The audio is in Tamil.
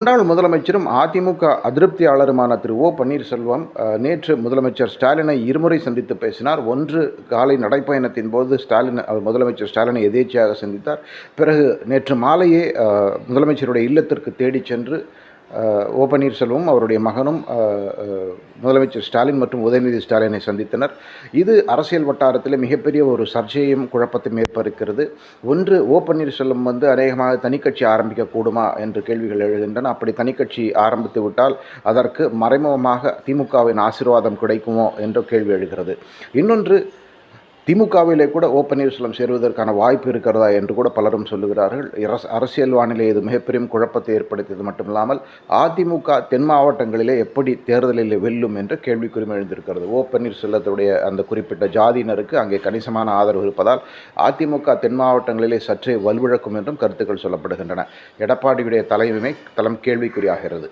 முன்னாள் முதலமைச்சரும் அதிமுக அதிருப்தியாளருமான திரு ஓ பன்னீர்செல்வம் நேற்று முதலமைச்சர் ஸ்டாலினை இருமுறை சந்தித்து பேசினார். ஒன்று காலை நடைப்பயணத்தின் போது ஸ்டாலின் அவர் முதலமைச்சர் ஸ்டாலினை எதேச்சையாக சந்தித்தார். பிறகு நேற்று மாலையே முதலமைச்சருடைய இல்லத்திற்கு தேடிச் சென்று ஓ பன்னீர்செல்வம் அவருடைய மகனும் முதலமைச்சர் ஸ்டாலின் மற்றும் உதயநிதி ஸ்டாலினை சந்தித்தனர். இது அரசியல் வட்டாரத்தில் மிகப்பெரிய ஒரு சர்ச்சையும் குழப்பத்தையும் ஏற்படுகிறது ஒன்று ஓ பன்னீர்செல்வம் வந்து அநேகமாக தனிக்கட்சி ஆரம்பிக்கக்கூடுமா என்று கேள்விகள் எழுகின்றன. அப்படி தனிக்கட்சி ஆரம்பித்து விட்டால் அதற்கு மறைமுகமாக திமுகவின் ஆசீர்வாதம் கிடைக்குமோ என்ற கேள்வி எழுகிறது. இன்னொன்று திமுகவிலே கூட ஓ பன்னீர்செல்வம் சேருவதற்கான வாய்ப்பு இருக்கிறதா என்று கூட பலரும் சொல்லுகிறார்கள். அரசியல் வானிலை இது மிகப்பெரிய குழப்பத்தை ஏற்படுத்தியது மட்டுமில்லாமல் அதிமுக தென் மாவட்டங்களிலே எப்படி தேர்தலில் வெல்லும் என்ற கேள்விக்குறிமை எழுந்திருக்கிறது. ஓ பன்னீர்செல்வத்துடைய அந்த குறிப்பிட்ட ஜாதியினருக்கு அங்கே கணிசமான ஆதரவு இருப்பதால் அதிமுக தென் மாவட்டங்களிலே சற்றே வலுவிழக்கும் என்றும் கருத்துக்கள் சொல்லப்படுகின்றன. எடப்பாடியுடைய தலைமை தளம் கேள்விக்குறியாகிறது.